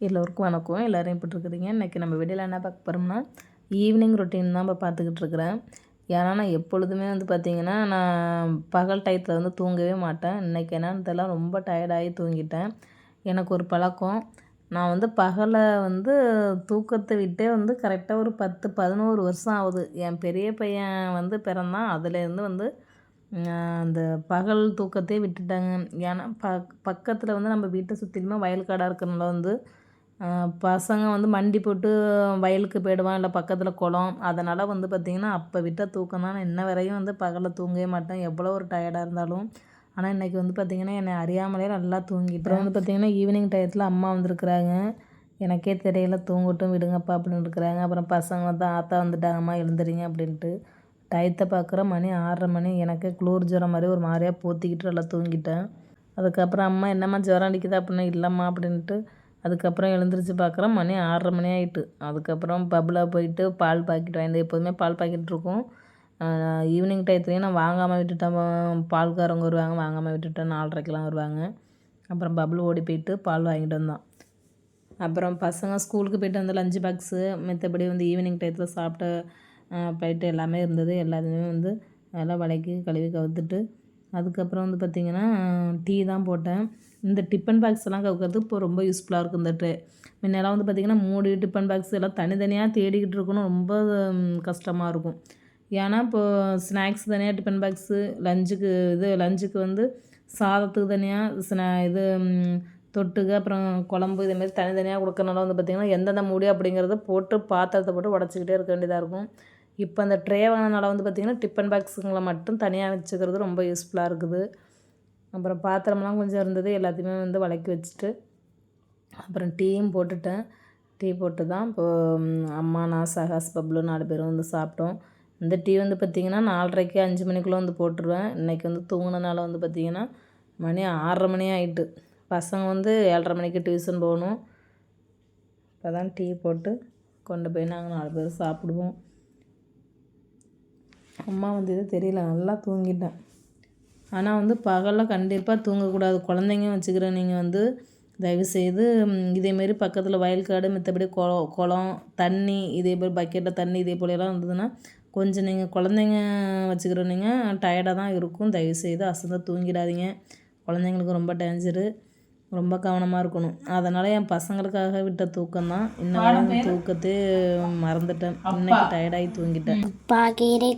எல்லோருக்கும் வணக்கம். எல்லோரும் எப்படி இருக்கிறீங்க? இன்றைக்கி நம்ம வீடியோவில் என்ன பார்க்க போகிறோம்னா ஈவினிங் ரொட்டீன் தான் இப்போ பார்த்துக்கிட்டு இருக்கிறேன். ஏன்னா நான் எப்பொழுதுமே வந்து பார்த்திங்கன்னா நான் பகல் டயத்தில் வந்து தூங்கவே மாட்டேன். இன்றைக்கி என்னன்னு தெரியல ரொம்ப டயர்டாகி தூங்கிட்டேன். எனக்கு ஒரு பழக்கம். நான் வந்து பகலை வந்து தூக்கத்தை விட்டே வந்து கரெக்டாக ஒரு பத்து பதினோரு வருஷம் ஆகுது. என் பெரிய பையன் வந்து பிறந்தான். அதுலேருந்து வந்து அந்த பகல் தூக்கத்தையே விட்டுட்டாங்க. ஏன்னா ப பக்கத்தில் வந்து நம்ம வீட்டை சுற்றிலுமே வயல்காடாக இருக்கிறனால வந்து பசங்க வந்து மண்டி போட்டு வயலுக்கு போயிடுவான் இல்லை பக்கத்தில் குளம். அதனால் வந்து பார்த்திங்கன்னா அப்போ விட்ட தூக்கம் தான் நான் இன்ன வரையும் வந்து பகலில் தூங்கவே மாட்டேன். எவ்வளோ ஒரு டயர்டாக இருந்தாலும். ஆனால் இன்றைக்கி வந்து பார்த்திங்கன்னா என்னை அறியாமலே நல்லா தூங்கிட்டு அப்புறம் வந்து பார்த்திங்கன்னா ஈவினிங் டயத்தில் அம்மா வந்திருக்குறாங்க. எனக்கே தெரியல தூங்கட்டும் விடுங்கப்பா அப்படின்னு இருக்கிறாங்க. அப்புறம் பசங்க வந்து ஆத்தா வந்துட்டாங்கம்மா எழுந்துறீங்க அப்படின்ட்டு. டயத்தை பார்க்குற மணி ஆறரை மணி. எனக்கு குளிர் ஜுரம் மாதிரி ஒரு மாதிரியாக போத்திக்கிட்டு நல்லா தூங்கிட்டேன். அதுக்கப்புறம் அம்மா என்னம்மா ஜுரம் அடிக்குதா? அப்படின்னா இல்லைம்மா அப்படின்ட்டு அதுக்கப்புறம் எழுந்திரிச்சு பார்க்குறேன் மணி ஆறரை மணி ஆகிட்டு அதுக்கப்புறம் பப்பில் போயிட்டு பால் பாக்கெட் வாங்கி எப்போதுமே பால் பாக்கெட் இருக்கும். ஈவினிங் டயத்துலேயும் நான் வாங்காமல் விட்டுட்டேன். பால்காரவங்க வருவாங்க வாங்காமல் விட்டுட்டேன். நாலரைக்கெலாம் வருவாங்க. அப்புறம் பபுள் ஓடி போயிட்டு பால் வாங்கிட்டு வந்தோம் அப்புறம் பசங்க ஸ்கூலுக்கு போயிட்டு வந்து லஞ்சு பாக்ஸு மற்றபடி வந்து ஈவினிங் டயத்தில் சாப்பிட்ட போயிட்டு எல்லாமே இருந்தது. எல்லாத்தையுமே வந்து நல்லா வளைக்கி கழுவி கவுத்துட்டு அதுக்கப்புறம் வந்து பார்த்திங்கன்னா டீ தான் போட்டேன். இந்த டிஃபன் பாக்ஸ் எல்லாம் கவுக்கிறது இப்போ ரொம்ப யூஸ்ஃபுல்லாக இருக்கும் இந்த ட்ரே. முன்னெல்லாம் வந்து பார்த்திங்கன்னா மூடி டிஃபன் பாக்ஸ் எல்லாம் தனித்தனியாக தேடிக்கிட்டு இருக்கணும். ரொம்ப கஷ்டமாக இருக்கும். ஏன்னா இப்போது ஸ்நாக்ஸ் தனியாக டிஃபன் பாக்ஸு லஞ்சுக்கு இது லஞ்சுக்கு வந்து சாதத்துக்கு தனியாக ஸ்நா இது தொட்டுக்கு அப்புறம் குழம்பு இதேமாரி தனித்தனியாக கொடுக்கறனால வந்து பார்த்திங்கன்னா எந்தெந்த மூடி அப்படிங்கிறத போட்டு பாத்திரத்தை போட்டு உடச்சிக்கிட்டே இருக்க வேண்டியதாக இருக்கும். இப்போ அந்த ட்ரே வாங்கினால வந்து பார்த்திங்கன்னா டிஃபன் பாக்ஸுங்களை மட்டும் தனியாக வச்சுக்கிறது ரொம்ப யூஸ்ஃபுல்லாக இருக்குது. அப்புறம் பாத்திரம்லாம் கொஞ்சம் இருந்தது எல்லாத்தையுமே வந்து விளக்கி வச்சுட்டு அப்புறம் டீயும் போட்டுட்டேன். டீ போட்டு தான் இப்போது அம்மா நான் சஹாஸ் பப்ளு நாலு பேரும் வந்து சாப்பிட்டோம். இந்த டீ வந்து பார்த்திங்கன்னா நாலரைக்கு அஞ்சு மணிக்குள்ளே வந்து போட்டுருவேன். இன்றைக்கி வந்து தூங்கினனால வந்து பார்த்திங்கன்னா மணி ஆறரை மணி ஆகிட்டு பசங்க வந்து ஏழரை மணிக்கு டியூஷன் போகணும். இப்போ தான் டீ போட்டு கொண்டு போய் நாங்கள் நாலு பேர் சாப்பிடுவோம். அம்மா வந்து இது தெரியல நல்லா தூங்கிட்டேன். ஆனால் வந்து பகலில் கண்டிப்பாக தூங்கக்கூடாது. குழந்தைங்க வச்சுக்கிற நீங்கள் வந்து தயவுசெய்து இதேமாரி பக்கத்தில் வயல்காடு மற்றபடி குளம் குளம் தண்ணி இதே போல் பக்கெட்டில் தண்ணி இதே போலலாம் இருந்ததுன்னா கொஞ்சம் நீங்கள் குழந்தைங்க வச்சுக்கிற நீங்கள் டயர்டாக தான் இருக்கும். தயவுசெய்து அசந்தால் தூங்கிடாதீங்க. குழந்தைங்களுக்கு ரொம்ப டேஞ்சரு ரொம்ப கவனமாக இருக்கணும் அதனால் என் பசங்களுக்காக விட்ட தூக்கம் தான் இன்னும் தூக்கத்தை மறந்துட்டேன் இன்னைக்கு டயர்டாகி தூங்கிட்டேன்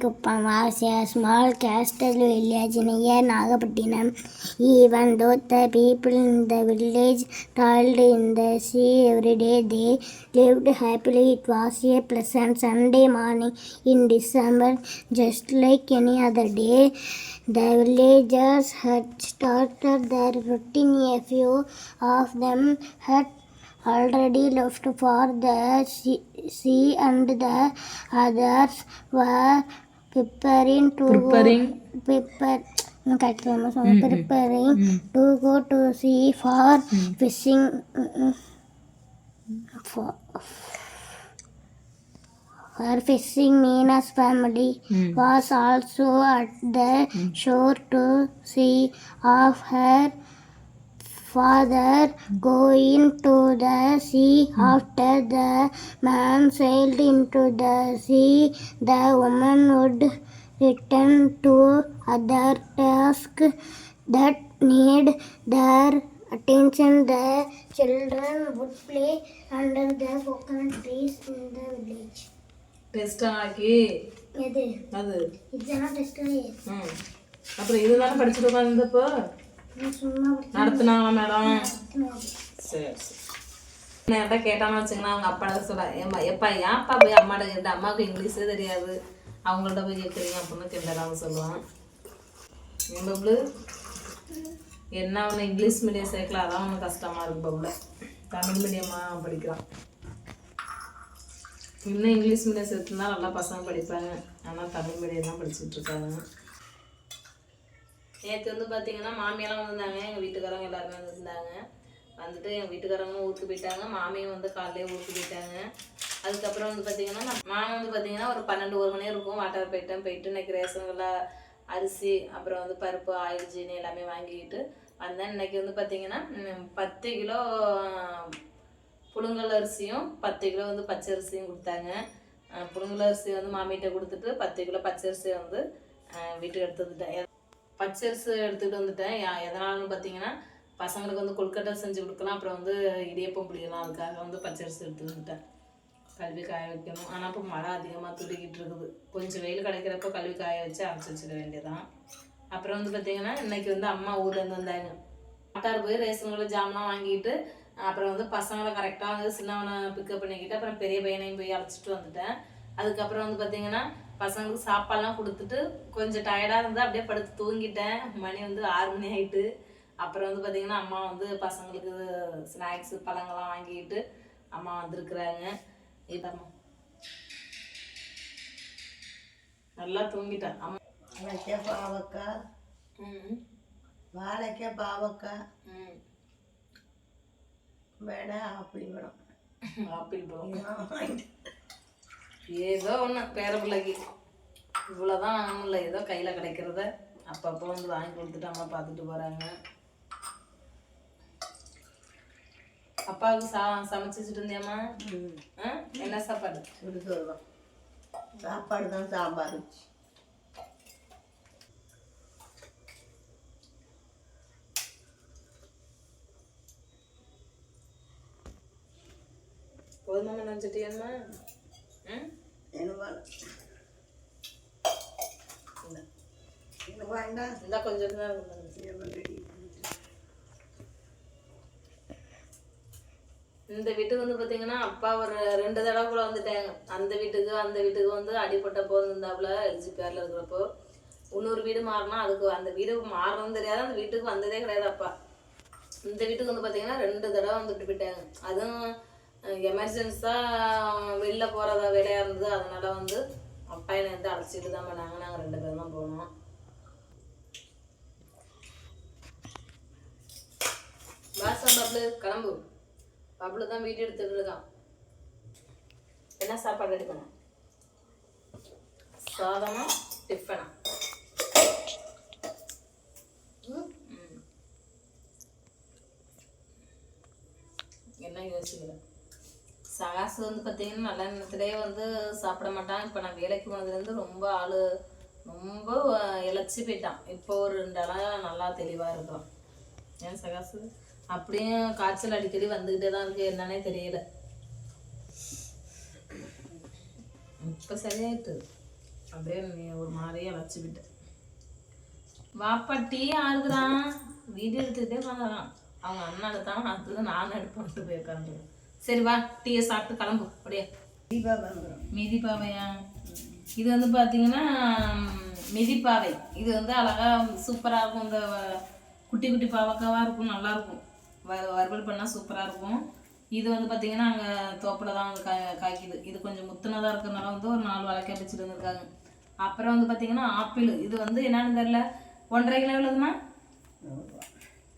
Kuppam was a small coastal village near Nagapattinam. Even though the people in the village toiled in the sea every day, they lived happily. It was a pleasant Sunday morning in December, just like any other day. The villagers had started their routine. A few of them had already left for the sea, and the others were preparing to Preparing? go prepare mm-hmm. preparing mm-hmm. to go to sea for mm-hmm. fishing mm, for for fishing Mina's family was also at the shore to see of her father going to the sea after the man sailed into the sea the woman would return to other tasks that need their attention the children would play under the coconut trees in the village test ஆக்கி எது அது இதெல்லாம் test ம் அப்புறம் இதுதானே படிச்சுட்டு உட்காந்துப்போ நடத்துனாங்களா madam? சரி சரி. நேரம் கேட்டான்னு வச்சுங்கன்னா அவங்க அப்பாட சொல்ல எப்பா ஏன்ப்பா போய் அம்மாட்ட கேட்டு அம்மாவுக்கு இங்கிலீஷே தெரியாது. அவங்கள்ட்ட போய் கேட்குறீங்க அப்படின்னு கிண்டலாக சொல்லுவான் பப்ளு? என்ன ஒன்று இங்கிலீஷ் மீடியம் சேர்க்கல அதான் ஒன்று கஷ்டமாக இருக்கு பப்ளு. தமிழ் மீடியமாக படிக்கிறான். இன்னும் இங்கிலீஷ் மீடியம் சேர்த்துனா நல்லா பசங்க படிப்பாங்க. ஆனால் தமிழ் மீடியம் தான் படிச்சுட்டு இருக்காங்க. நேற்று வந்து பார்த்தீங்கன்னா மாமியெல்லாம் வந்திருந்தாங்க எங்கள் வீட்டுக்காரங்க எல்லாருமே வந்திருந்தாங்க வந்துட்டு எங்கள் வீட்டுக்காரங்களும் ஊருக்கு போயிட்டாங்க. மாமியும் வந்து காலையிலே ஊருக்கு போயிட்டாங்க. அதுக்கப்புறம் வந்து பார்த்தீங்கன்னா மாமன் வந்து பார்த்தீங்கன்னா ஒரு பன்னெண்டு ஒரு மணி இருக்கும். வாட்டர் போயிட்டேன் போயிட்டு இன்னைக்கு ரேஷன்களில் அரிசி அப்புறம் வந்து பருப்பு ஆயில் ஜீனி எல்லாமே வாங்கிக்கிட்டு வந்தேன். இன்னைக்கு வந்து பார்த்தீங்கன்னா பத்து கிலோ புழுங்கல் அரிசியும் பத்து கிலோ வந்து பச்சை அரிசியும் கொடுத்தாங்க. புழுங்கல் அரிசி வந்து மாமிகிட்ட கொடுத்துட்டு பத்து கிலோ பச்சை அரிசியை வந்து வீட்டுக்கு எடுத்து வந்துட்டேன். பச்சரிசு எடுத்துகிட்டு எடுத்துக்கிட்டு வந்துட்டேன். யா- எதனாலன்னு பார்த்தீங்கன்னா பசங்களுக்கு வந்து கொல்கட்டை செஞ்சு கொடுக்கலாம். அப்புறம் வந்து இடியப்பம் பிடிக்கலாம் அதுக்காக வந்து பச்சை அரிசி எடுத்து வந்துட்டேன். கல்வி காய வைக்கணும். ஆனால் இப்போ மழை அதிகமாக துடிக்கிட்டு இருக்குது. கொஞ்சம் வெயில் கிடைக்கிறப்ப கல்வி காய வச்சு அரைச்சி வச்சுக்க வேண்டியதான் அப்புறம் வந்து பார்த்தீங்கன்னா இன்னைக்கு வந்து அம்மா ஊர்லேருந்து வந்தாங்க. ஆட்டார் போய் ரேஷன் கடை ஜாமான் வாங்கிட்டு அப்புறம் வந்து பசங்களை கரெக்டாக வந்து சின்னவனை பிக்கப் பண்ணிக்கிட்டு அப்புறம் பெரிய பையனையும் போய் அழைச்சிட்டு வந்துட்டேன். அதுக்கப்புறம் வந்து பார்த்தீங்கன்னா பசங்களுக்கு சாப்பாடுலாம் கொடுத்துட்டு கொஞ்சம் டயர்டாக இருந்தால் அப்படியே படுத்து தூங்கிட்டேன். மணி வந்து ஆறு மணி ஆயிட்டு. அப்புறம் வந்து பார்த்தீங்கன்னா அம்மா வந்து பசங்களுக்கு ஸ்நாக்ஸு பழங்கள்லாம் வாங்கிட்டு அம்மா வந்திருக்குறாங்க. இதாம்மா நல்லா தூங்கிட்டேன் அம்மா. வாழைக்காய் பாவக்காய். ம் வாழைக்காய் பாவக்காய். ம் வேணா ஆப்பிள் வேணும் ஆப்பிள் பழம் வாங்கிட்டு ஏதோ ஒன்று பேர பிள்ளைக்கு. இவ்வளோதான் இல்லை. ஏதோ கையில் கிடைக்கிறத அப்பப்போ வந்து வாங்கி கொடுத்துட்டு அம்மா பார்த்துட்டு போகிறாங்க அப்பாவுக்கு சா சமைச்சு வச்சுட்டு இருந்தியாம்மா ஆ? என்ன சாப்பாடு? சுடுசோறு தான் சாப்பாடு தான் சாம்பார் வச்சு. போதுமா நினச்சிட்டியம்மா இந்த கொஞ்சம் தான் இந்த வீட்டுக்கு வந்து பார்த்தீங்கன்னா அப்பா ஒரு ரெண்டு தடவை கூட வந்துட்டாங்க. அந்த வீட்டுக்கு அந்த வீட்டுக்கு வந்து அடிப்பட்ட இருந்தாப்புல எல்ஜி பேரில் இருக்கிறப்போ இன்னொரு வீடு மாறினா அதுக்கு அந்த வீடு மாறணும் தெரியாது அந்த வீட்டுக்கு வந்ததே கிடையாது அப்பா. இந்த வீட்டுக்கு வந்து பார்த்தீங்கன்னா ரெண்டு தடவை வந்துட்டு போயிட்டாங்க. அதுவும் எமர்ஜென்ஸாக வெளில போகிறத வேலையாக இருந்தது அதனால் வந்து பையனை என்னை வந்து அழைச்சிட்டு தான் பண்ணாங்க நாங்கள் ரெண்டு பேரும் தான் போனோம். பாசா பப்ளு கிளம்பு. பப்ளு தான் வீடியோ எடுத்துகிட்டு இருக்கான். என்ன சாப்பாடு எடுக்கணும் சாதமா டிஃபனா என்ன யோசிக்கிறேன் சகாசு வந்து பார்த்தீங்கன்னா நல்ல நேரத்திலே வந்து சாப்பிட மாட்டான். இப்போ நான் வேலைக்கு போனதுலேருந்து ரொம்ப ஆள் ரொம்ப இழைச்சி போயிட்டான். இப்போ ஒரு ரெண்டு நாளாக நல்லா தெளிவாக இருக்கிறான் ஏன் சகாசு? அப்படியும் காய்ச்சல் அடிக்கடி வந்துக்கிட்டே தான் இருக்கு. என்னன்னே தெரியல. இப்போ சரியாயிட்டு அப்படியே நீ ஒரு மாதிரியே வச்சுக்கிட்ட வாப்பா டீ ஆறுதுறான் வீடியோ எடுத்துக்கிட்டே உட்காந்துறான் அவங்க அண்ணன் எடுத்தான் அடுத்தது நான் எடுப்பேன்ட்டு போய் உட்காந்துருக்கேன் சரி வா டீயை சாப்பிட்டு கிளம்பு. அப்படியே. மிதிப்பாவையா? இது வந்து பார்த்தீங்கன்னா மிதிப்பாவை. இது வந்து அழகாக சூப்பராக இருக்கும். இந்த குட்டி குட்டி பாவக்காவாக இருக்கும் நல்லாயிருக்கும் வ வறுவல் பண்ணால் சூப்பராக இருக்கும். இது வந்து பார்த்தீங்கன்னா அங்கே தோப்பில் தான் வந்து காய்க்குது. இது கொஞ்சம் முத்துனதாக இருக்கிறனால வந்து ஒரு நாலு வழக்கை வச்சுட்டு இருந்திருக்காங்க அப்புறம் வந்து பார்த்தீங்கன்னா ஆப்பிள். இது வந்து என்னன்னு தெரில ஒன்றரை கிலோ எவ்வளோதுமா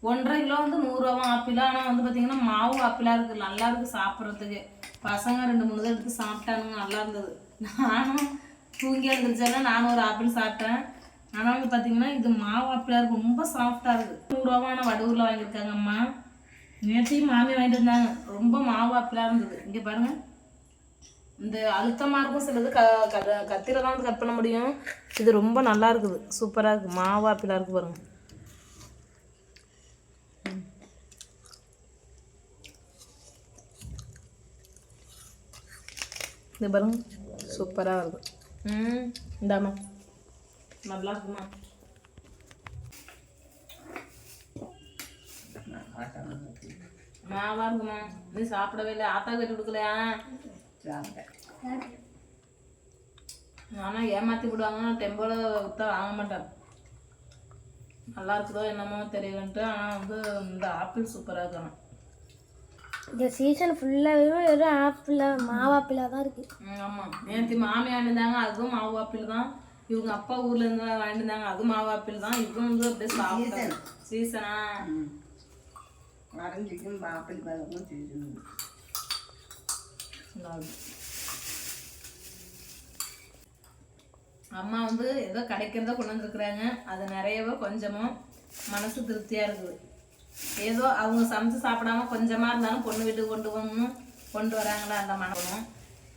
ஒன்றரை கிலோ வந்து நூறுரூவா ஆப்பிள்? ஆனால் வந்து பார்த்தீங்கன்னா மாவு ஆப்பிளாக இருக்குது நல்லா இருக்குது சாப்பிட்றதுக்கு. பசங்க ரெண்டு மூணு தான் எடுத்து சாப்பிட்டானுங்க. நல்லா இருந்தது. நானும் தூங்கி எழுந்திரிச்சாலும் நானும் ஒரு ஆப்பிள் சாப்பிட்டேன். ஆனால் வந்து பார்த்தீங்கன்னா இது மாவு ஆப்பிளாக இருக்குது ரொம்ப சாஃப்டாக இருக்குது நூறுரூவான வடூரில் வாங்கியிருக்காங்க அம்மா. நேற்றையும் மாமி வாங்கிட்டு வந்தாங்க. ரொம்ப மாவு ஆப்பிளாக இருந்தது. இங்கே பாருங்கள் இந்த அழுத்தமாக இருக்கும் சிலது க க கத்தியில் தான் வந்து கட் பண்ண முடியும். இது ரொம்ப நல்லா இருக்குது. சூப்பராக இருக்குது. மாவு ஆப்பிளாக இருக்குது பாருங்கள் இது பாருங்க சூப்பராக இருக்குது ம் இந்தாம்மா நல்லா இருக்குமா மாவா இருக்குமா நீ சாப்பிடவே இல்லை ஆத்தா கட்டி கொடுக்கலையா ஆனால் ஏமாற்றி விடுவாங்க டெம்போவில் விற்றா வாங்க மாட்டேன் நல்லா இருக்குதோ என்னமோ தெரியலன்ட்டு ஆனால் வந்து இந்த ஆப்பிள் சூப்பராக இருக்கணும் இந்த சீசன் ஃபுல்லாகவே வெறும் ஆப்பிளாக மாவாப்பிளாக தான் இருக்குது ஆமாம் நேற்று மாமி வாங்கியிருந்தாங்க அதுவும் மாவு ஆப்பிள் தான். இவங்க அப்பா ஊர்ல இருந்து வாங்கியிருந்தாங்க அதுவும் மாவு ஆப்பிள் தான். இதுவும் வந்து அப்படியே சாப்பிட்டேன் சீசனா ஆரஞ்சுக்கும் ஆப்பிள் பழமும் சீசன். அம்மா வந்து ஏதோ கிடைக்கிறத கொண்டு வந்துருக்குறாங்க. அது நிறையவோ கொஞ்சமோ மனசு திருப்தியாக இருக்குது. ஏதோ அவங்க சமைச்சு சாப்பிடாம கொஞ்சமாக இருந்தாலும் பொண்ணு வீட்டுக்கு கொண்டு போகணும் கொண்டு வராங்களா அந்த மனப்பணும்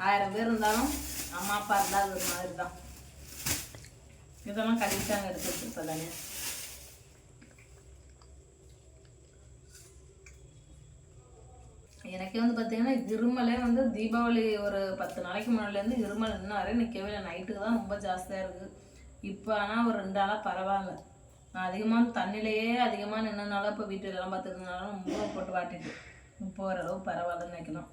ஆயிரம் பேர் இருந்தாலும் அம்மா அப்பா இருந்தால் அது ஒரு மாதிரி தான் இதெல்லாம் கழிச்சாங்க எடுத்து வச்சுருப்பதானே எனக்கே வந்து பார்த்தீங்கன்னா இருமலே வந்து தீபாவளி ஒரு பத்து நாளைக்கு முன்னாடிலேருந்து இருமல் இன்னும் வரை நிற்கவே இல்லை. நைட்டுக்கு தான் ரொம்ப ஜாஸ்தியாக இருக்குது இப்போ ஆனால் ஒரு ரெண்டு நாளாக பரவாயில்ல. நான் அதிகமான தண்ணியிலேயே அதிகமாக நின்றனால இப்போ வீட்டிலலாம் பார்த்துருந்தனால ரொம்ப போட்டு வாட்டிட்டு. இப்போ ஓரளவு பரவாயில்லன்னு நினைக்கலாம்